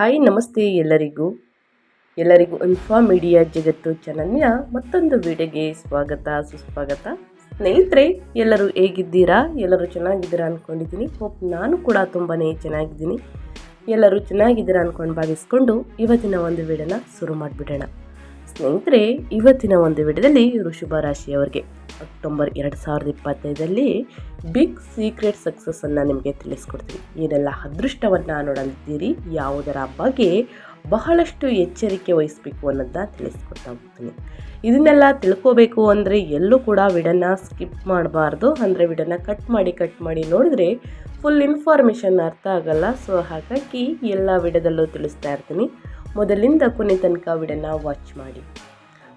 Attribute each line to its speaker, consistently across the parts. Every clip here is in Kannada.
Speaker 1: ಹಾಯ್, ನಮಸ್ತೆ ಎಲ್ಲರಿಗೂ. ಎಲ್ಲರಿಗೂ ಇನ್ಫಾ ಮೀಡಿಯಾ ಜಗತ್ತು ಚಾನಲ್ನ ಮತ್ತೊಂದು ವಿಡಿಯೋಗೆ ಸ್ವಾಗತ, ಸುಸ್ವಾಗತ. ಸ್ನೇಹಿತರೆ, ಎಲ್ಲರೂ ಹೇಗಿದ್ದೀರಾ? ಎಲ್ಲರೂ ಚೆನ್ನಾಗಿದ್ದೀರಾ ಅಂದ್ಕೊಂಡಿದ್ದೀನಿ ಹೋಪ್ ನಾನು ಕೂಡ ತುಂಬಾ ಚೆನ್ನಾಗಿದ್ದೀನಿ. ಎಲ್ಲರೂ ಚೆನ್ನಾಗಿದ್ದೀರಾ ಅಂದ್ಕೊಂಡು ಭಾವಿಸ್ಕೊಂಡು ಇವತ್ತಿನ ಒಂದು ವಿಡಿಯೋನ ಶುರು ಮಾಡಿಬಿಡೋಣ. ಸ್ನೇಹಿತರೆ, ಇವತ್ತಿನ ಒಂದು ವಿಡಿಯೋದಲ್ಲಿ ಋಷಭ ರಾಶಿಯವರಿಗೆ ಅಕ್ಟೋಬರ್ ಎರಡು ಸಾವಿರದ ಇಪ್ಪತ್ತೈದಲ್ಲಿ ಬಿಗ್ ಸೀಕ್ರೆಟ್ ಸಕ್ಸಸ್ಸನ್ನು ನಿಮಗೆ ತಿಳಿಸ್ಕೊಡ್ತೀನಿ. ಏನೆಲ್ಲ ಅದೃಷ್ಟವನ್ನು ನೋಡಲಿದ್ದೀರಿ, ಯಾವುದರ ಬಗ್ಗೆ ಬಹಳಷ್ಟು ಎಚ್ಚರಿಕೆ ವಹಿಸಬೇಕು ಅನ್ನೋದನ್ನ ತಿಳಿಸ್ಕೊಡ್ತಾ ಹೋಗ್ತೀನಿ. ಇದನ್ನೆಲ್ಲ ತಿಳ್ಕೋಬೇಕು ಅಂದರೆ ಎಲ್ಲೂ ಕೂಡ ವಿಡನ್ನ ಸ್ಕಿಪ್ ಮಾಡಬಾರ್ದು. ಅಂದರೆ ವಿಡನ್ನ ಕಟ್ ಮಾಡಿ ಕಟ್ ಮಾಡಿ ನೋಡಿದ್ರೆ ಫುಲ್ ಇನ್ಫಾರ್ಮೇಷನ್ ಅರ್ಥ ಆಗಲ್ಲ. ಸೊ, ಹಾಗಾಗಿ ಎಲ್ಲ ವಿಡದಲ್ಲೂ ತಿಳಿಸ್ತಾ ಇರ್ತೀನಿ. ಮೊದಲಿಂದ ಕೊನೆ ತನಕ ವಿಡನ್ನ ವಾಚ್ ಮಾಡಿ.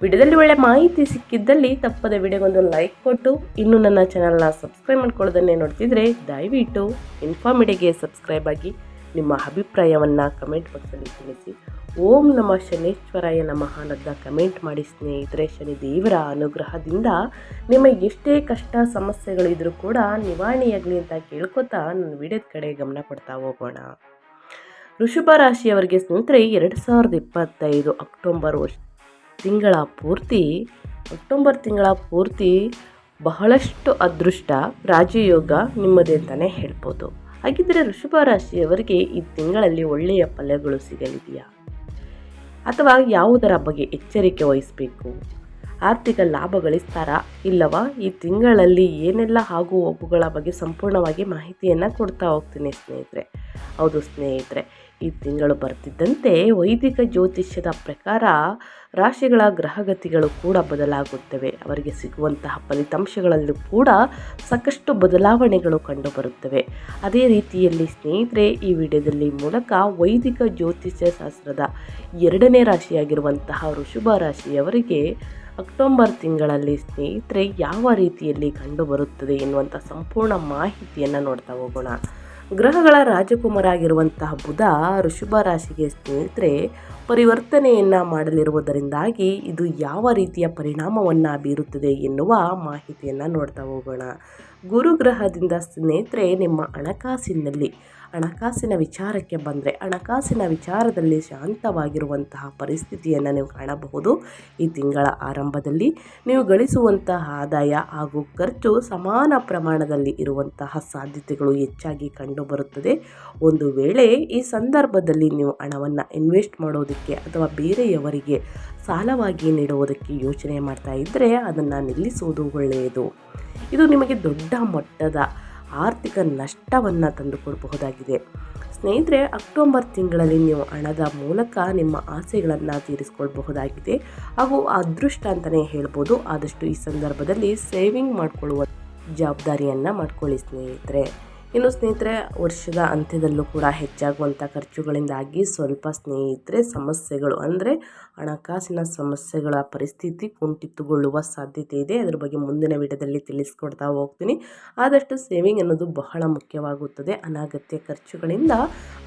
Speaker 1: ವಿಡಿಯೋದಲ್ಲಿ ಒಳ್ಳೆ ಮಾಹಿತಿ ಸಿಕ್ಕಿದ್ದಲ್ಲಿ ತಪ್ಪದ ವಿಡಿಯೋಗೊಂದು ಲೈಕ್ ಕೊಟ್ಟು ಇನ್ನು ನನ್ನ ಚಾನಲ್ನ ಸಬ್ಸ್ಕ್ರೈಬ್ ಮಾಡ್ಕೊಳ್ಳೋದನ್ನೇ ನೋಡ್ತಿದ್ರೆ ದಯವಿಟ್ಟು ಇನ್ಫಾರ್ಮಿಡಿಗೆ ಸಬ್ಸ್ಕ್ರೈಬ್ ಆಗಿ ನಿಮ್ಮ ಅಭಿಪ್ರಾಯವನ್ನು ಕಮೆಂಟ್ ಬಾಕ್ಸಲ್ಲಿ ತಿಳಿಸಿ. ಓಂ ನಮ ಶನೇಶ್ವರಾಯ ನಮಃ ಅನ್ನೋದ ಕಮೆಂಟ್ ಮಾಡಿ ಸ್ನೇಹಿತರೆ ಶನಿ ದೇವರ ಅನುಗ್ರಹದಿಂದ ನಿಮಗೆ ಎಷ್ಟೇ ಕಷ್ಟ ಸಮಸ್ಯೆಗಳಿದ್ರೂ ಕೂಡ ನಿವಾರಣೆಯಾಗಲಿ ಅಂತ ಕೇಳ್ಕೊತಾ ನನ್ನ ವಿಡಿಯೋದ ಕಡೆ ಗಮನ ಕೊಡ್ತಾ ಹೋಗೋಣ. ಋಷಭ ರಾಶಿಯವರಿಗೆ ಸ್ನೇಹಿತರೆ, ಎರಡು ಸಾವಿರದ ಇಪ್ಪತ್ತೈದು ಅಕ್ಟೋಬರ್ ವರ್ಷ ತಿಂಗಳ ಪೂರ್ತಿ ಅಕ್ಟೋಬರ್ ತಿಂಗಳ ಪೂರ್ತಿ ಬಹಳಷ್ಟು ಅದೃಷ್ಟ ರಾಜಯೋಗ ನಿಮ್ಮದೇ ಅಂತಲೇ ಹೇಳ್ಬೋದು. ಹಾಗಿದ್ದರೆ ಋಷಭ ರಾಶಿಯವರಿಗೆ ಈ ತಿಂಗಳಲ್ಲಿ ಒಳ್ಳೆಯ ಫಲಗಳು ಸಿಗಲಿದೆಯಾ? ಅಥವಾ ಯಾವುದರ ಬಗ್ಗೆ ಎಚ್ಚರಿಕೆ ವಹಿಸಬೇಕು? ಆರ್ಥಿಕ ಲಾಭ ಗಳಿಸ್ತಾರಾ ಇಲ್ಲವಾ? ಈ ತಿಂಗಳಲ್ಲಿ ಏನೆಲ್ಲ ಆಗು ಹೋಗುಗಳ ಬಗ್ಗೆ ಸಂಪೂರ್ಣವಾಗಿ ಮಾಹಿತಿಯನ್ನು ಕೊಡ್ತಾ ಹೋಗ್ತೀನಿ ಸ್ನೇಹಿತರೆ. ಹೌದು ಸ್ನೇಹಿತರೆ ಈ ತಿಂಗಳು ಬರ್ತಿದ್ದಂತೆ ವೈದಿಕ ಜ್ಯೋತಿಷ್ಯದ ಪ್ರಕಾರ ರಾಶಿಗಳ ಗ್ರಹಗತಿಗಳು ಕೂಡ ಬದಲಾಗುತ್ತವೆ. ಅವರಿಗೆ ಸಿಗುವಂತಹ ಫಲಿತಾಂಶಗಳಲ್ಲೂ ಕೂಡ ಸಾಕಷ್ಟು ಬದಲಾವಣೆಗಳು ಕಂಡುಬರುತ್ತವೆ. ಅದೇ ರೀತಿಯಲ್ಲಿ ಸ್ನೇಹಿತರೆ, ಈ ವಿಡಿಯೋದಲ್ಲಿ ಮೂಲಕ ವೈದಿಕ ಜ್ಯೋತಿಷ್ಯ ಶಾಸ್ತ್ರದ ಎರಡನೇ ರಾಶಿಯಾಗಿರುವಂತಹ ಋಷಭ ರಾಶಿಯವರಿಗೆ ಅಕ್ಟೋಬರ್ ತಿಂಗಳಲ್ಲಿ ಸ್ನೇಹಿತರೆ, ಯಾವ ರೀತಿಯಲ್ಲಿ ಕಂಡುಬರುತ್ತದೆ ಎನ್ನುವಂಥ ಸಂಪೂರ್ಣ ಮಾಹಿತಿಯನ್ನು ನೋಡ್ತಾ ಹೋಗೋಣ. ಗ್ರಹಗಳ ರಾಜಕುಮಾರ ಆಗಿರುವಂತಹ ಬುಧ ಋಷಭ ರಾಶಿಗೆ ಸ್ನೇಹಿತರೆ, ಪರಿವರ್ತನೆಯನ್ನು ಮಾಡಲಿರುವುದರಿಂದಾಗಿ ಇದು ಯಾವ ರೀತಿಯ ಪರಿಣಾಮವನ್ನು ಬೀರುತ್ತದೆ ಎನ್ನುವ ಮಾಹಿತಿಯನ್ನು ನೋಡ್ತಾ ಹೋಗೋಣ. ಗುರುಗ್ರಹದಿಂದ ಸ್ನೇಹಿತರೆ, ನಿಮ್ಮ ಹಣಕಾಸಿನಲ್ಲಿ ಹಣಕಾಸಿನ ವಿಚಾರಕ್ಕೆ ಬಂದರೆ ಹಣಕಾಸಿನ ವಿಚಾರದಲ್ಲಿ ಶಾಂತವಾಗಿರುವಂತಹ ಪರಿಸ್ಥಿತಿಯನ್ನು ನೀವು ಕಾಣಬಹುದು. ಈ ತಿಂಗಳ ಆರಂಭದಲ್ಲಿ ನೀವು ಗಳಿಸುವಂತಹ ಆದಾಯ ಹಾಗೂ ಖರ್ಚು ಸಮಾನ ಪ್ರಮಾಣದಲ್ಲಿ ಇರುವಂತಹ ಸಾಧ್ಯತೆಗಳು ಹೆಚ್ಚಾಗಿ ಕಂಡುಬರುತ್ತದೆ. ಒಂದು ವೇಳೆ ಈ ಸಂದರ್ಭದಲ್ಲಿ ನೀವು ಹಣವನ್ನು ಇನ್ವೆಸ್ಟ್ ಮಾಡೋದಕ್ಕೆ ಅಥವಾ ಬೇರೆಯವರಿಗೆ ಸಾಲವಾಗಿ ನೀಡುವುದಕ್ಕೆ ಯೋಚನೆ ಮಾಡ್ತಾ ಇದ್ದರೆ ಅದನ್ನು ನಿಲ್ಲಿಸುವುದು ಒಳ್ಳೆಯದು. ಇದು ನಿಮಗೆ ದೊಡ್ಡ ಮಟ್ಟದ ಆರ್ಥಿಕ ನಷ್ಟವನ್ನು ತಂದುಕೊಡಬಹುದಾಗಿದೆ. ಸ್ನೇಹಿತರೆ, ಅಕ್ಟೋಬರ್ ತಿಂಗಳಲ್ಲಿ ನೀವು ಹಣದ ಮೂಲಕ ನಿಮ್ಮ ಆಸೆಗಳನ್ನು ತೀರಿಸ್ಕೊಳ್ಬಹುದಾಗಿದೆ. ಹಾಗೂ ಅದೃಷ್ಟ ಅಂತಲೇ ಹೇಳ್ಬೋದು. ಆದಷ್ಟು ಈ ಸಂದರ್ಭದಲ್ಲಿ ಸೇವಿಂಗ್ ಮಾಡಿಕೊಳ್ಳುವ ಜವಾಬ್ದಾರಿಯನ್ನು ಮಾಡ್ಕೊಳ್ಳಿ ಸ್ನೇಹಿತರೆ. ಇನ್ನು ಸ್ನೇಹಿತರೆ, ವರ್ಷದ ಅಂತ್ಯದಲ್ಲೂ ಕೂಡ ಹೆಚ್ಚಾಗುವಂಥ ಖರ್ಚುಗಳಿಂದಾಗಿ ಸ್ವಲ್ಪ ಸ್ನೇಹಿತರೆ, ಸಮಸ್ಯೆಗಳು ಅಂದರೆ ಹಣಕಾಸಿನ ಸಮಸ್ಯೆಗಳ ಪರಿಸ್ಥಿತಿ ಕುಂಠಿತಗೊಳ್ಳುವ ಸಾಧ್ಯತೆ ಇದೆ. ಅದರ ಬಗ್ಗೆ ಮುಂದಿನ ವಿಡಿಯೋದಲ್ಲಿ ತಿಳಿಸ್ಕೊಡ್ತಾ ಹೋಗ್ತೀನಿ. ಆದಷ್ಟು ಸೇವಿಂಗ್ ಅನ್ನೋದು ಬಹಳ ಮುಖ್ಯವಾಗುತ್ತದೆ. ಅನಾಗತ್ಯ ಖರ್ಚುಗಳಿಂದ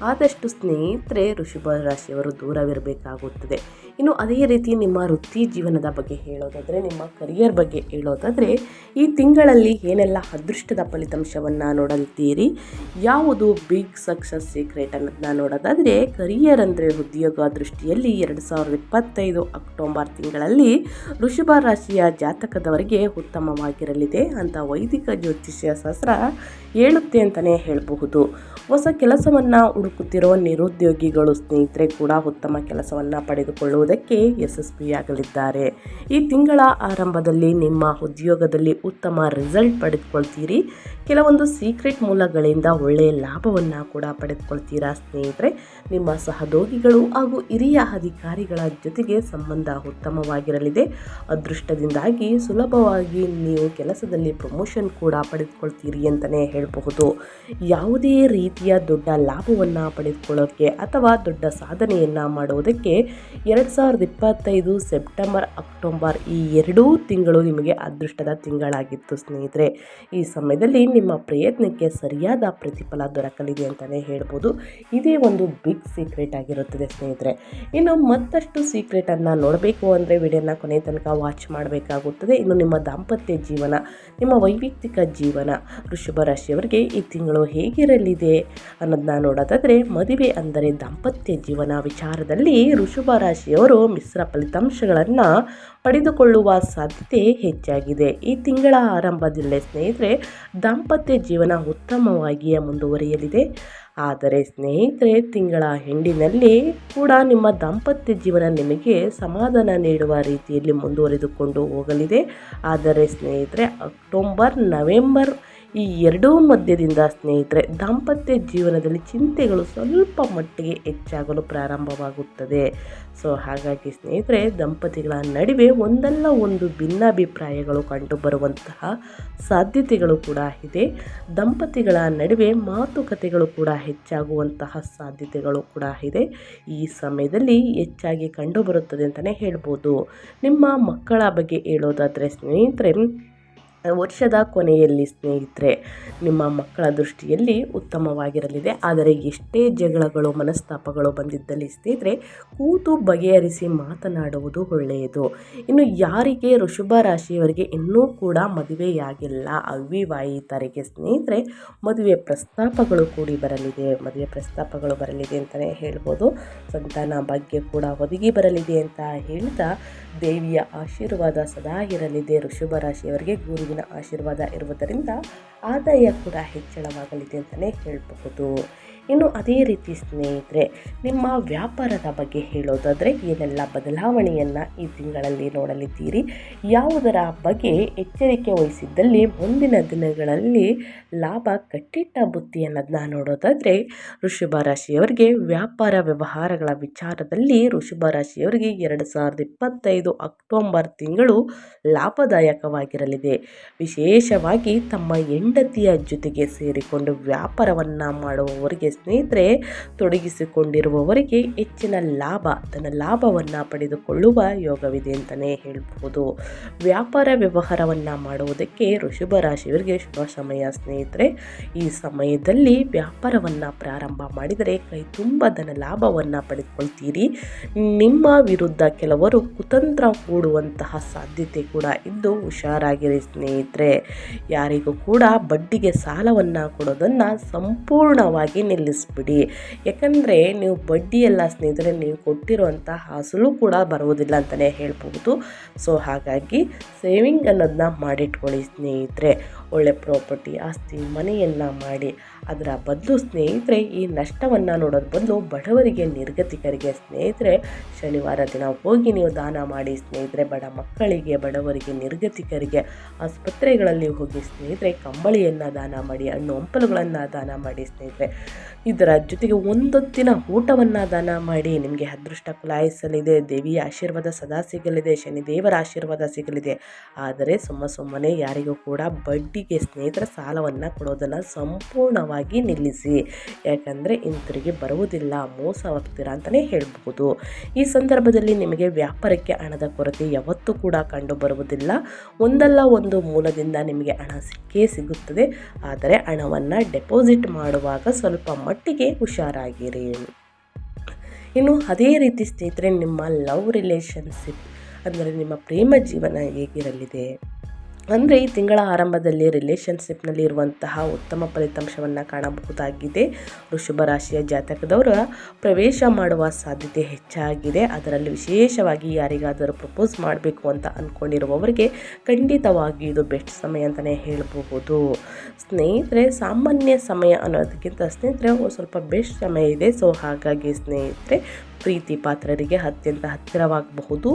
Speaker 1: ಆದಷ್ಟು ಸ್ನೇಹಿತರೆ ಋಷಭ ರಾಶಿಯವರು ದೂರವಿರಬೇಕಾಗುತ್ತದೆ. ಇನ್ನು ಅದೇ ರೀತಿ ನಿಮ್ಮ ವೃತ್ತಿ ಜೀವನದ ಬಗ್ಗೆ ಹೇಳೋದಾದರೆ, ನಿಮ್ಮ ಕರಿಯರ್ ಬಗ್ಗೆ ಹೇಳೋದಾದರೆ, ಈ ತಿಂಗಳಲ್ಲಿ ಏನೆಲ್ಲ ಅದೃಷ್ಟದ ಫಲಿತಾಂಶವನ್ನು ನೋಡಲ್ತೀರಿ ಯಾವುದು ಬಿಗ್ ಸಕ್ಸಸ್ ಸೀಕ್ರೆಟ್ ಅನ್ನೋದನ್ನ ನೋಡೋದಾದರೆ ಕರಿಯರ್ ಅಂದರೆ ಉದ್ಯೋಗ ದೃಷ್ಟಿಯಲ್ಲಿ ಎರಡು ಸಾವಿರದ ಇಪ್ಪತ್ತೈದು ಅಕ್ಟೋಬರ್ ತಿಂಗಳಲ್ಲಿ ಋಷಭ ರಾಶಿಯ ಜಾತಕದವರಿಗೆ ಉತ್ತಮವಾಗಿರಲಿದೆ ಅಂತ ವೈದಿಕ ಜ್ಯೋತಿಷ್ಯ ಶಾಸ್ತ್ರ ಹೇಳುತ್ತೆ ಅಂತಲೇ ಹೇಳಬಹುದು. ಹೊಸ ಕೆಲಸವನ್ನು ಹುಡುಕುತ್ತಿರುವ ನಿರುದ್ಯೋಗಿಗಳು, ಸ್ನೇಹಿತರೆ ಕೂಡ ಉತ್ತಮ ಕೆಲಸವನ್ನು ಪಡೆದುಕೊಳ್ಳುವುದಕ್ಕೆ ಯಶಸ್ವಿಯಾಗಲಿದ್ದಾರೆ ಈ ತಿಂಗಳ ಆರಂಭದಲ್ಲಿ ನಿಮ್ಮ ಉದ್ಯೋಗದಲ್ಲಿ ಉತ್ತಮ ರಿಸಲ್ಟ್ ಪಡೆದುಕೊಳ್ತೀರಿ. ಕೆಲವೊಂದು ಸೀಕ್ರೆಟ್ ಮೂಲಗಳಿಂದ ಒಳ್ಳೆಯ ಲಾಭವನ್ನು ಕೂಡ ಪಡೆದುಕೊಳ್ತೀರಾ ಸ್ನೇಹಿತರೆ? ನಿಮ್ಮ ಸಹೋದ್ಯೋಗಿಗಳು ಹಾಗೂ ಹಿರಿಯ ಅಧಿಕಾರಿಗಳ ಜೊತೆಗೆ ಸಂಬಂಧ ಉತ್ತಮವಾಗಿರಲಿದೆ. ಅದೃಷ್ಟದಿಂದಾಗಿ ಸುಲಭವಾಗಿ ನೀವು ಕೆಲಸದಲ್ಲಿ ಪ್ರಮೋಷನ್ ಕೂಡ ಪಡೆದುಕೊಳ್ತೀರಿ ಅಂತಲೇ ಹೇಳಬಹುದು. ಯಾವುದೇ ರೀತಿಯ ದೊಡ್ಡ ಲಾಭವನ್ನು ಪಡೆದುಕೊಳ್ಳೋಕ್ಕೆ ಅಥವಾ ದೊಡ್ಡ ಸಾಧನೆಯನ್ನು ಮಾಡುವುದಕ್ಕೆ ಎರಡು ಸಾವಿರದ ಇಪ್ಪತ್ತೈದು ಸೆಪ್ಟೆಂಬರ್, ಅಕ್ಟೋಬರ್ ಈ ಎರಡೂ ತಿಂಗಳು ನಿಮಗೆ ಅದೃಷ್ಟದ ತಿಂಗಳಾಗಿತ್ತು ಸ್ನೇಹಿತರೆ. ಈ ಸಮಯದಲ್ಲಿ ನಿಮ್ಮ ಪ್ರಯತ್ನಕ್ಕೆ ಸರಿಯಾದ ಪ್ರತಿಫಲ ದೊರಕಲಿದೆ ಅಂತಲೇ ಹೇಳ್ಬೋದು. ಇದೇ ಒಂದು ಬಿಗ್ ಸೀಕ್ರೆಟ್ ಆಗಿರುತ್ತದೆ ಸ್ನೇಹಿತರೆ. ಇನ್ನು ಮತ್ತಷ್ಟು ಸೀಕ್ರೆಟನ್ನು ನೋಡಬೇಕು ಅಂದರೆ ವಿಡಿಯೋನ ಕೊನೆ ತನಕ ವಾಚ್ ಮಾಡಬೇಕಾಗುತ್ತದೆ. ಇನ್ನು ನಿಮ್ಮ ದಾಂಪತ್ಯ ಜೀವನ, ನಿಮ್ಮ ವೈಯಕ್ತಿಕ ಜೀವನ, ವೃಷಭ ರಾಶಿಯವರಿಗೆ ಈ ತಿಂಗಳು ಹೇಗಿರಲಿದೆ ಅನ್ನೋದನ್ನ ನೋಡೋದಾದರೆ ಮದುವೆ ಅಂದರೆ ದಾಂಪತ್ಯ ಜೀವನ ವಿಚಾರದಲ್ಲಿ ವೃಷಭ ರಾಶಿಯವರು ಮಿಶ್ರ ಫಲಿತಾಂಶಗಳನ್ನು ಪಡೆದುಕೊಳ್ಳುವ ಸಾಧ್ಯತೆ ಹೆಚ್ಚಾಗಿದೆ. ಈ ತಿಂಗಳ ಆರಂಭದಲ್ಲೇ ಸ್ನೇಹಿತರೆ, ದಾಂಪತ್ಯ ಜೀವನ ಉತ್ತಮವಾಗಿಯೇ ಮುಂದುವರಿಯಲಿದೆ. ಆದರೆ ಸ್ನೇಹಿತರೆ, ತಿಂಗಳ ಹೆಂಡಿನಲ್ಲಿ ಕೂಡ ನಿಮ್ಮ ದಾಂಪತ್ಯ ಜೀವನ ನಿಮಗೆ ಸಮಾಧಾನ ನೀಡುವ ರೀತಿಯಲ್ಲಿ ಮುಂದುವರೆದುಕೊಂಡು ಹೋಗಲಿದೆ. ಆದರೆ ಸ್ನೇಹಿತರೆ, ಅಕ್ಟೋಬರ್, ನವೆಂಬರ್ ಈ ಎರಡೂ ಮಧ್ಯದಿಂದ ಸ್ನೇಹಿತರೆ, ದಾಂಪತ್ಯ ಜೀವನದಲ್ಲಿ ಚಿಂತೆಗಳು ಸ್ವಲ್ಪ ಮಟ್ಟಿಗೆ ಹೆಚ್ಚಾಗಲು ಪ್ರಾರಂಭವಾಗುತ್ತದೆ. ಸೊ ಹಾಗಾಗಿ ಸ್ನೇಹಿತರೆ, ದಂಪತಿಗಳ ನಡುವೆ ಒಂದಲ್ಲ ಒಂದು ಭಿನ್ನಾಭಿಪ್ರಾಯಗಳು ಕಂಡುಬರುವಂತಹ ಸಾಧ್ಯತೆಗಳು ಕೂಡ ಇದೆ. ದಂಪತಿಗಳ ನಡುವೆ ಮಾತುಕತೆಗಳು ಕೂಡ ಹೆಚ್ಚಾಗುವಂತಹ ಸಾಧ್ಯತೆಗಳು ಕೂಡ ಇದೆ. ಈ ಸಮಯದಲ್ಲಿ ಹೆಚ್ಚಾಗಿ ಕಂಡುಬರುತ್ತದೆ ಅಂತಲೇ ಹೇಳ್ಬೋದು. ನಿಮ್ಮ ಮಕ್ಕಳ ಬಗ್ಗೆ ಹೇಳೋದಾದರೆ ಸ್ನೇಹಿತರೆ ವರ್ಷದ ಕೊನೆಯಲ್ಲಿ ಸ್ನೇಹಿತರೆ, ನಿಮ್ಮ ಮಕ್ಕಳ ದೃಷ್ಟಿಯಲ್ಲಿ ಉತ್ತಮವಾಗಿರಲಿದೆ. ಆದರೆ ಎಷ್ಟೇ ಜಗಳಗಳು, ಮನಸ್ತಾಪಗಳು ಬಂದಿದ್ದಲ್ಲಿ ಸ್ನೇಹಿತರೆ, ಕೂತು ಬಗೆಹರಿಸಿ ಮಾತನಾಡುವುದು ಒಳ್ಳೆಯದು. ಇನ್ನು ಯಾರಿಗೆ ಋಷಭ ರಾಶಿಯವರಿಗೆ ಇನ್ನೂ ಕೂಡ ಮದುವೆಯಾಗಿಲ್ಲ. ಅವಿವಾಹಿತರಿಗೆ ಸ್ನೇಹಿತರೆ, ಮದುವೆ ಪ್ರಸ್ತಾಪಗಳು ಕೂಡಿ ಬರಲಿದೆ. ಮದುವೆ ಪ್ರಸ್ತಾಪಗಳು ಬರಲಿದೆ ಅಂತಲೇ ಹೇಳ್ಬೋದು. ಸಂತಾನ ಭಾಗ್ಯ ಕೂಡ ಒದಗಿ ಬರಲಿದೆ ಅಂತ ಹೇಳ್ತಾ ದೇವಿಯ ಆಶೀರ್ವಾದ ಸದಾ ಇರಲಿದೆ. ಋಷಭ ರಾಶಿಯವರಿಗೆ ಗುರುವಿನ ಆಶೀರ್ವಾದ ಇರುವುದರಿಂದ ಆದಾಯ ಕೂಡ ಹೆಚ್ಚಳವಾಗಲಿದೆ ಅಂತಲೇ ಹೇಳಬಹುದು ಇನ್ನು ಅದೇ ರೀತಿ ಸ್ನೇಹಿತರೆ, ನಿಮ್ಮ ವ್ಯಾಪಾರದ ಬಗ್ಗೆ ಹೇಳೋದಾದರೆ ಏನೆಲ್ಲ ಬದಲಾವಣೆಯನ್ನು ಈ ತಿಂಗಳಲ್ಲಿ ನೋಡಲಿದ್ದೀರಿ? ಯಾವುದರ ಬಗ್ಗೆ ಎಚ್ಚರಿಕೆ ವಹಿಸಿದ್ದಲ್ಲಿ ಮುಂದಿನ ದಿನಗಳಲ್ಲಿ ಲಾಭ, ಕಟ್ಟಿಟ್ಟ ಬುತ್ತಿ ಅನ್ನೋದನ್ನ ನೋಡೋದಾದರೆ ಋಷಭ ರಾಶಿಯವರಿಗೆ ವ್ಯಾಪಾರ ವ್ಯವಹಾರಗಳ ವಿಚಾರದಲ್ಲಿ ಋಷಭ ರಾಶಿಯವರಿಗೆ ಎರಡು ಸಾವಿರದ ಇಪ್ಪತ್ತೈದು ಅಕ್ಟೋಬರ್ ತಿಂಗಳು ಲಾಭದಾಯಕವಾಗಿರಲಿದೆ. ವಿಶೇಷವಾಗಿ ತಮ್ಮ ಹೆಂಡತಿಯ ಜೊತೆಗೆ ಸೇರಿಕೊಂಡು ವ್ಯಾಪಾರವನ್ನು ಮಾಡುವವರಿಗೆ ಸ್ನೇಹಿತರೆ, ತೊಡಗಿಸಿಕೊಂಡಿರುವವರಿಗೆ ಹೆಚ್ಚಿನ ಲಾಭ, ತನ್ನ ಲಾಭವನ್ನು ಪಡೆದುಕೊಳ್ಳುವ ಯೋಗವಿದೆ ಅಂತಲೇ ಹೇಳ್ಬೋದು. ವ್ಯಾಪಾರ ವ್ಯವಹಾರವನ್ನು ಮಾಡುವುದಕ್ಕೆ ಋಷಭ ರಾಶಿಯವರಿಗೆ ಶುಭ ಸಮಯ ಸ್ನೇಹಿತರೆ. ಈ ಸಮಯದಲ್ಲಿ ವ್ಯಾಪಾರವನ್ನು ಪ್ರಾರಂಭ ಮಾಡಿದರೆ ಕೈ ತುಂಬ ಧನ ಲಾಭವನ್ನು ಪಡೆದುಕೊಳ್ತೀರಿ. ನಿಮ್ಮ ವಿರುದ್ಧ ಕೆಲವರು ಕುತಂತ್ರ ಹೂಡುವಂತಹ ಸಾಧ್ಯತೆ ಕೂಡ ಇದ್ದು ಹುಷಾರಾಗಿರಿ ಸ್ನೇಹಿತರೆ. ಯಾರಿಗೂ ಕೂಡ ಬಡ್ಡಿಗೆ ಸಾಲವನ್ನು ಕೊಡೋದನ್ನು ಸಂಪೂರ್ಣವಾಗಿ ನಿಲ್ಲಿಸ್ಬಿಡಿ. ಯಾಕಂದರೆ ನೀವು ಬಡ್ಡಿ ಎಲ್ಲ ಸ್ನೇಹಿತರೆ, ನೀವು ಕೊಟ್ಟಿರುವಂಥ ಹಾಸಲು ಕೂಡ ಬರುವುದಿಲ್ಲ ಅಂತಲೇ ಹೇಳ್ಬೋದು ಸೊ, ಹಾಗಾಗಿ ಸೇವಿಂಗ್ ಅನ್ನೋದನ್ನ ಮಾಡಿಟ್ಕೊಳ್ಳಿ ಸ್ನೇಹಿತರೆ. ಒಳ್ಳೆ ಪ್ರಾಪರ್ಟಿ, ಆಸ್ತಿ ಮನೆಯನ್ನು ಮಾಡಿ. ಅದರ ಬದಲು ಸ್ನೇಹಿತರೆ, ಈ ನಷ್ಟವನ್ನು ನೋಡೋದು ಬದಲು ಬಡವರಿಗೆ, ನಿರ್ಗತಿಕರಿಗೆ ಸ್ನೇಹಿತರೆ, ಶನಿವಾರ ದಿನ ಹೋಗಿ ನೀವು ದಾನ ಮಾಡಿ ಸ್ನೇಹಿತರೆ, ಬಡ ಮಕ್ಕಳಿಗೆ, ಬಡವರಿಗೆ, ನಿರ್ಗತಿಕರಿಗೆ, ಆಸ್ಪತ್ರೆಗಳಲ್ಲಿ ಹೋಗಿ ಸ್ನೇಹಿತರೆ, ಕಂಬಳಿಯನ್ನು ದಾನ ಮಾಡಿ, ಹಣ್ಣು ಹಂಪಲುಗಳನ್ನು ದಾನ ಮಾಡಿ ಸ್ನೇಹಿತರೆ. ಇದರ ಜೊತೆಗೆ ಒಂದೊತ್ತಿನ ಊಟವನ್ನು ದಾನ ಮಾಡಿ ನಿಮಗೆ ಅದೃಷ್ಟ ಕುಲಾಯಿಸಲಿದೆ, ದೇವಿಯ ಆಶೀರ್ವಾದ ಸದಾ ಸಿಗಲಿದೆ, ಶನಿದೇವರ ಆಶೀರ್ವಾದ ಸಿಗಲಿದೆ. ಆದರೆ ಸುಮ್ಮ ಸುಮ್ಮನೆ ಯಾರಿಗೂ ಕೂಡ ಬಡ್ಡಿಗೆ ಸ್ನೇಹಿತರ ಸಾಲವನ್ನು ಕೊಡೋದನ್ನು ಸಂಪೂರ್ಣವಾಗಿ ನಿಲ್ಲಿಸಿ. ಯಾಕಂದರೆ ಹಿಂತಿರುಗಿ ಬರುವುದಿಲ್ಲ, ಮೋಸ ಹೋಗ್ತೀರಾ ಅಂತಲೇ ಹೇಳ್ಬೋದು ಈ ಸಂದರ್ಭದಲ್ಲಿ ನಿಮಗೆ ವ್ಯಾಪಾರಕ್ಕೆ ಹಣದ ಕೊರತೆ ಯಾವತ್ತೂ ಕೂಡ ಕಂಡು ಬರುವುದಿಲ್ಲ. ಒಂದಲ್ಲ ಒಂದು ಮೂಲದಿಂದ ನಿಮಗೆ ಹಣ ಸಿಕ್ಕೇ ಸಿಗುತ್ತದೆ. ಆದರೆ ಹಣವನ್ನು ಡೆಪಾಸಿಟ್ ಮಾಡುವಾಗ ಸ್ವಲ್ಪ ಮಟ್ಟಿಗೆ ಹುಷಾರಾಗಿರಿ. ಇನ್ನು ಅದೇ ರೀತಿ ಸ್ನೇಹಿತರೆ, ನಿಮ್ಮ ಲವ್ ರಿಲೇಷನ್ಶಿಪ್ ಅಂದರೆ ನಿಮ್ಮ ಪ್ರೇಮ ಜೀವನ ಹೇಗಿರಲಿದೆ? ಅಂದರೆ ಈ ತಿಂಗಳ ಆರಂಭದಲ್ಲಿ ರಿಲೇಷನ್ಶಿಪ್ನಲ್ಲಿ ಇರುವಂತಹ ಉತ್ತಮ ಫಲಿತಾಂಶವನ್ನು ಕಾಣಬಹುದಾಗಿದೆ. ವೃಷಭ ರಾಶಿಯ ಜಾತಕದವರ ಪ್ರವೇಶ ಮಾಡುವ ಸಾಧ್ಯತೆ ಹೆಚ್ಚಾಗಿದೆ. ಅದರಲ್ಲಿ ವಿಶೇಷವಾಗಿ ಯಾರಿಗಾದರೂ ಪ್ರಪೋಸ್ ಮಾಡಬೇಕು ಅಂತ ಅಂದ್ಕೊಂಡಿರುವವರಿಗೆ ಖಂಡಿತವಾಗಿ ಇದು ಬೆಸ್ಟ್ ಸಮಯ ಅಂತಲೇ ಹೇಳಬಹುದು. ಸ್ನೇಹಿತರೆ, ಸಾಮಾನ್ಯ ಸಮಯ ಅನ್ನೋದಕ್ಕಿಂತ ಸ್ನೇಹಿತರೆ ಸ್ವಲ್ಪ ಬೆಸ್ಟ್ ಸಮಯ ಇದೆ. ಸೊ ಹಾಗಾಗಿ ಸ್ನೇಹಿತರೆ, ಪ್ರೀತಿ ಪಾತ್ರರಿಗೆ ಅತ್ಯಂತ ಹತ್ತಿರವಾಗಬಹುದು.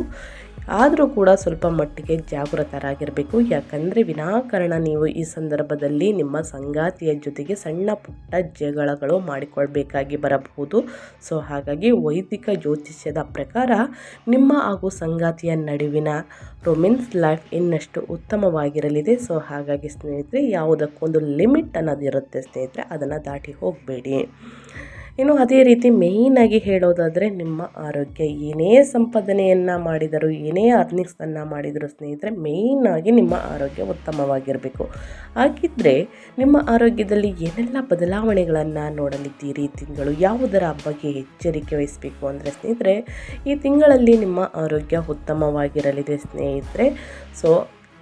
Speaker 1: ಆದರೂ ಕೂಡ ಸ್ವಲ್ಪ ಮಟ್ಟಿಗೆ ಜಾಗೃತರಾಗಿರಬೇಕು. ಯಾಕಂದರೆ ವಿನಾಕಾರಣ ನೀವು ಈ ಸಂದರ್ಭದಲ್ಲಿ ನಿಮ್ಮ ಸಂಗಾತಿಯ ಜೊತೆಗೆ ಸಣ್ಣ ಪುಟ್ಟ ಜಗಳಗಳು ಮಾಡಿಕೊಳ್ಬೇಕಾಗಿ ಬರಬಹುದು. ಸೊ, ಹಾಗಾಗಿ ವೈದಿಕ ಜ್ಯೋತಿಷ್ಯದ ಪ್ರಕಾರ ನಿಮ್ಮ ಹಾಗೂ ಸಂಗಾತಿಯ ನಡುವಿನ ರೊಮೆನ್ಸ್ ಲೈಫ್ ಇನ್ನಷ್ಟು ಉತ್ತಮವಾಗಿರಲಿದೆ. ಸೊ, ಹಾಗಾಗಿ ಸ್ನೇಹಿತರೆ, ಯಾವುದಕ್ಕೊಂದು ಲಿಮಿಟ್ ಅನ್ನೋದಿರುತ್ತೆ ಸ್ನೇಹಿತರೆ, ಅದನ್ನು ದಾಟಿ ಹೋಗಬೇಡಿ. ಇನ್ನು ಅದೇ ರೀತಿ ಮೇಯ್ನಾಗಿ ಹೇಳೋದಾದರೆ ನಿಮ್ಮ ಆರೋಗ್ಯ. ಏನೇ ಸಂಪಾದನೆಯನ್ನು ಮಾಡಿದರೂ, ಏನೇ ಅರ್ನಿಂಗ್ಸನ್ನು ಮಾಡಿದರೂ ಸ್ನೇಹಿತರೆ ಮೇಯ್ನಾಗಿ ನಿಮ್ಮ ಆರೋಗ್ಯ ಉತ್ತಮವಾಗಿರಬೇಕು. ಹಾಗಿದ್ದರೆ ನಿಮ್ಮ ಆರೋಗ್ಯದಲ್ಲಿ ಏನೆಲ್ಲ ಬದಲಾವಣೆಗಳನ್ನು ನೋಡಲಿದ್ದೀರಿ ತಿಂಗಳು? ಯಾವುದರ ಬಗ್ಗೆ ಎಚ್ಚರಿಕೆ ವಹಿಸಬೇಕು ಅಂದರೆ ಸ್ನೇಹಿತರೆ, ಈ ತಿಂಗಳಲ್ಲಿ ನಿಮ್ಮ ಆರೋಗ್ಯ ಉತ್ತಮವಾಗಿರಲಿದೆ ಸ್ನೇಹಿತರೆ. ಸೊ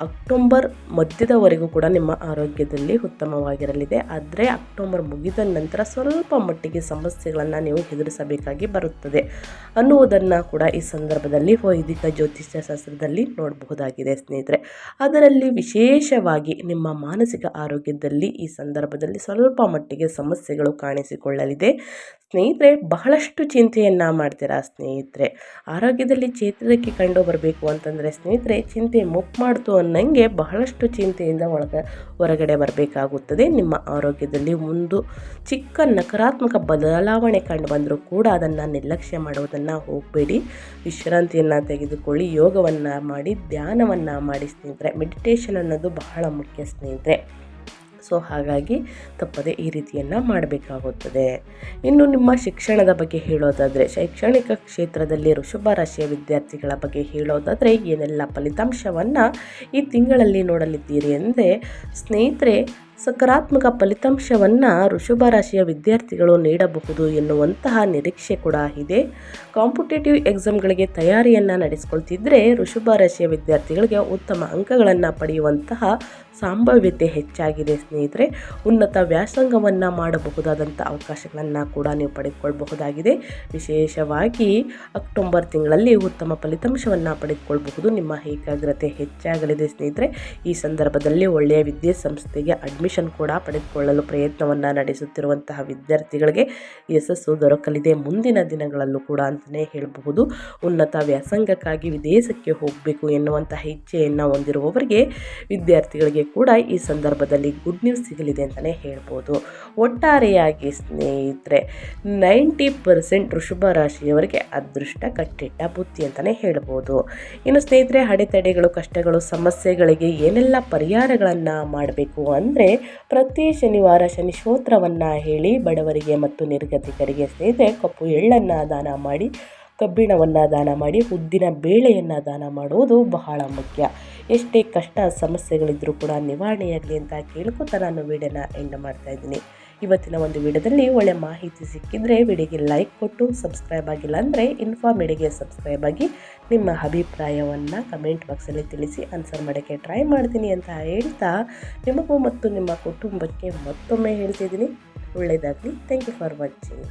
Speaker 1: ಅಕ್ಟೋಬರ್ ಮಧ್ಯದವರೆಗೂ ಕೂಡ ನಿಮ್ಮ ಆರೋಗ್ಯದಲ್ಲಿ ಉತ್ತಮವಾಗಿರಲಿದೆ. ಆದರೆ ಅಕ್ಟೋಬರ್ ಮುಗಿದ ನಂತರ ಸ್ವಲ್ಪ ಮಟ್ಟಿಗೆ ಸಮಸ್ಯೆಗಳನ್ನು ನೀವು ಎದುರಿಸಬೇಕಾಗಿ ಬರುತ್ತದೆ. ಅನ್ನುವುದನ್ನು ಕೂಡ ಈ ಸಂದರ್ಭದಲ್ಲಿ ವೈದಿಕ ಜ್ಯೋತಿಷ್ಯ ಶಾಸ್ತ್ರದಲ್ಲಿ ನೋಡಬಹುದಾಗಿದೆ ಸ್ನೇಹಿತರೆ. ಅದರಲ್ಲಿ ವಿಶೇಷವಾಗಿ ನಿಮ್ಮ ಮಾನಸಿಕ ಆರೋಗ್ಯದಲ್ಲಿ ಈ ಸಂದರ್ಭದಲ್ಲಿ ಸ್ವಲ್ಪ ಮಟ್ಟಿಗೆ ಸಮಸ್ಯೆಗಳು ಕಾಣಿಸಿಕೊಳ್ಳಲಿದೆ. ಸ್ನೇಹಿತರೆ, ಬಹಳಷ್ಟು ಚಿಂತೆಯನ್ನು ಮಾಡ್ತೀರಾ ಸ್ನೇಹಿತರೆ? ಆರೋಗ್ಯದಲ್ಲಿ ಚೇತರಿಕೆ ಕಂಡು ಬರಬೇಕು ಅಂತಂದರೆ ಸ್ನೇಹಿತರೆ, ಚಿಂತೆ ಮುಪ್ಪು ಮಾಡ್ತು ಅನ್ನಂಗೆ ಬಹಳಷ್ಟು ಚಿಂತೆಯಿಂದ ಒಳಗ ಹೊರಗಡೆ ಬರಬೇಕಾಗುತ್ತದೆ. ನಿಮ್ಮ ಆರೋಗ್ಯದಲ್ಲಿ ಒಂದು ಚಿಕ್ಕ ನಕಾರಾತ್ಮಕ ಬದಲಾವಣೆ ಕಂಡು ಬಂದರೂ ಕೂಡ ಅದನ್ನು ನಿರ್ಲಕ್ಷ್ಯ ಮಾಡುವುದನ್ನು ಹೋಗಬೇಡಿ. ವಿಶ್ರಾಂತಿಯನ್ನು ತೆಗೆದುಕೊಳ್ಳಿ, ಯೋಗವನ್ನು ಮಾಡಿ, ಧ್ಯಾನವನ್ನು ಮಾಡಿ ಸ್ನೇಹಿತರೆ. ಮೆಡಿಟೇಷನ್ ಅನ್ನೋದು ಬಹಳ ಮುಖ್ಯ ಸ್ನೇಹಿತರೆ. ಸೊ ಹಾಗಾಗಿ ತಪ್ಪದೆ ಈ ರೀತಿಯನ್ನು ಮಾಡಬೇಕಾಗುತ್ತದೆ. ಇನ್ನು ನಿಮ್ಮ ಶಿಕ್ಷಣದ ಬಗ್ಗೆ ಹೇಳೋದಾದರೆ, ಶೈಕ್ಷಣಿಕ ಕ್ಷೇತ್ರದಲ್ಲಿ ವೃಷಭ ರಾಶಿಯ ವಿದ್ಯಾರ್ಥಿಗಳ ಬಗ್ಗೆ ಹೇಳೋದಾದರೆ ಏನೆಲ್ಲ ಫಲಿತಾಂಶವನ್ನು ಈ ತಿಂಗಳಲ್ಲಿ ನೋಡಲಿದ್ದೀರಿ ಎಂದರೆ ಸ್ನೇಹಿತರೆ, ಸಕಾರಾತ್ಮಕ ಫಲಿತಾಂಶವನ್ನು ವೃಷಭ ರಾಶಿಯ ವಿದ್ಯಾರ್ಥಿಗಳು ನೀಡಬಹುದು ಎನ್ನುವಂತಹ ನಿರೀಕ್ಷೆ ಕೂಡ ಇದೆ. ಕಾಂಪಿಟೇಟಿವ್ ಎಕ್ಸಾಮ್ಗಳಿಗೆ ತಯಾರಿಯನ್ನು ನಡೆಸ್ಕೊಳ್ತಿದ್ರೆ ವೃಷಭ ರಾಶಿಯ ವಿದ್ಯಾರ್ಥಿಗಳಿಗೆ ಉತ್ತಮ ಅಂಕಗಳನ್ನು ಪಡೆಯುವಂತಹ ಸಂಭಾವ್ಯತೆ ಹೆಚ್ಚಾಗಿದೆ ಸ್ನೇಹಿತರೆ. ಉನ್ನತ ವ್ಯಾಸಂಗವನ್ನು ಮಾಡಬಹುದಾದಂಥ ಅವಕಾಶಗಳನ್ನು ಕೂಡ ನೀವು ಪಡೆದುಕೊಳ್ಳಬಹುದಾಗಿದೆ ವಿಶೇಷವಾಗಿ ಅಕ್ಟೋಬರ್ ತಿಂಗಳಲ್ಲಿ ಉತ್ತಮ ಫಲಿತಾಂಶವನ್ನು ಪಡೆದುಕೊಳ್ಳಬಹುದು ನಿಮ್ಮ ಏಕಾಗ್ರತೆ ಹೆಚ್ಚಾಗಲಿದೆ ಸ್ನೇಹಿತರೆ. ಈ ಸಂದರ್ಭದಲ್ಲಿ ಒಳ್ಳೆಯ ವಿದ್ಯಾಸಂಸ್ಥೆಗೆ ಅಡ್ಮಿಷನ್ ಕೂಡ ಪಡೆದುಕೊಳ್ಳಲು ಪ್ರಯತ್ನವನ್ನು ನಡೆಸುತ್ತಿರುವಂತಹ ವಿದ್ಯಾರ್ಥಿಗಳಿಗೆ ಯಶಸ್ಸು ದೊರಕಲಿದೆ. ಮುಂದಿನ ದಿನಗಳಲ್ಲೂ ಕೂಡ ಅಂತಲೇ ಹೇಳಬಹುದು. ಉನ್ನತ ವ್ಯಾಸಂಗಕ್ಕಾಗಿ ವಿದೇಶಕ್ಕೆ ಹೋಗಬೇಕು ಎನ್ನುವಂತಹ ಇಚ್ಛೆಯನ್ನು ಹೊಂದಿರುವವರಿಗೆ ವಿದ್ಯಾರ್ಥಿಗಳಿಗೆ ಕೂಡ ಈ ಸಂದರ್ಭದಲ್ಲಿ ಗುಡ್ ನ್ಯೂಸ್ ಸಿಗಲಿದೆ ಅಂತಲೇ ಹೇಳ್ಬೋದು. ಒಟ್ಟಾರೆಯಾಗಿ ಸ್ನೇಹಿತರೆ, ನೈಂಟಿ ಪರ್ಸೆಂಟ್ ವೃಷಭ ರಾಶಿಯವರಿಗೆ ಅದೃಷ್ಟ ಕಟ್ಟಿಟ್ಟ ಬುತ್ತಿ ಅಂತಲೇ ಹೇಳ್ಬೋದು. ಇನ್ನು ಸ್ನೇಹಿತರೆ, ಅಡೆತಡೆಗಳು, ಕಷ್ಟಗಳು, ಸಮಸ್ಯೆಗಳಿಗೆ ಏನೆಲ್ಲ ಪರಿಹಾರಗಳನ್ನು ಮಾಡಬೇಕು ಅಂದರೆ ಪ್ರತಿ ಶನಿವಾರ ಶನಿ ಸ್ತೋತ್ರವನ್ನು ಹೇಳಿ ಬಡವರಿಗೆ ಮತ್ತು ನಿರ್ಗತಿಕರಿಗೆ ಸ್ನೇಹಿತರೆ ಕಪ್ಪು ಎಳ್ಳನ್ನು ದಾನ ಮಾಡಿ ಕಬ್ಬಿಣವನ್ನು ದಾನ ಮಾಡಿ, ಉದ್ದಿನ ಬೇಳೆಯನ್ನು ದಾನ ಮಾಡುವುದು ಬಹಳ ಮುಖ್ಯ. ಎಷ್ಟೇ ಕಷ್ಟ ಸಮಸ್ಯೆಗಳಿದ್ದರೂ ಕೂಡ ನಿವಾರಣೆಯಾಗಲಿ ಅಂತ ಕೇಳ್ಕೊತಾ ನಾನು ವೀಡಿಯೋನ ಎಂಡ್ ಮಾಡ್ತಾ ಇದ್ದೀನಿ. ಇವತ್ತಿನ ಒಂದು ವಿಡಿಯೋದಲ್ಲಿ ಒಳ್ಳೆ ಮಾಹಿತಿ ಸಿಕ್ಕಿದರೆ ವಿಡಿಯೋಗೆ ಲೈಕ್ ಕೊಟ್ಟು ಸಬ್ಸ್ಕ್ರೈಬ್ ಆಗಿಲ್ಲ ಅಂದರೆ ಇನ್ಫಾರ್ಮ್ ಇಡಿಗೆ ಸಬ್ಸ್ಕ್ರೈಬ್ ಆಗಿ ನಿಮ್ಮ ಅಭಿಪ್ರಾಯವನ್ನು ಕಮೆಂಟ್ ಬಾಕ್ಸಲ್ಲಿ ತಿಳಿಸಿ ಆನ್ಸರ್ ಮಾಡೋಕ್ಕೆ ಟ್ರೈ ಮಾಡ್ತೀನಿ ಅಂತ ಹೇಳ್ತಾ ನಿಮಗೂ ಮತ್ತು ನಿಮ್ಮ ಕುಟುಂಬಕ್ಕೆ ಮತ್ತೊಮ್ಮೆ ಹೇಳ್ತಿದ್ದೀನಿ. ಒಳ್ಳೆಯದಾಗಲಿ ಥ್ಯಾಂಕ್ ಯು ಫಾರ್ ವಾಚಿಂಗ್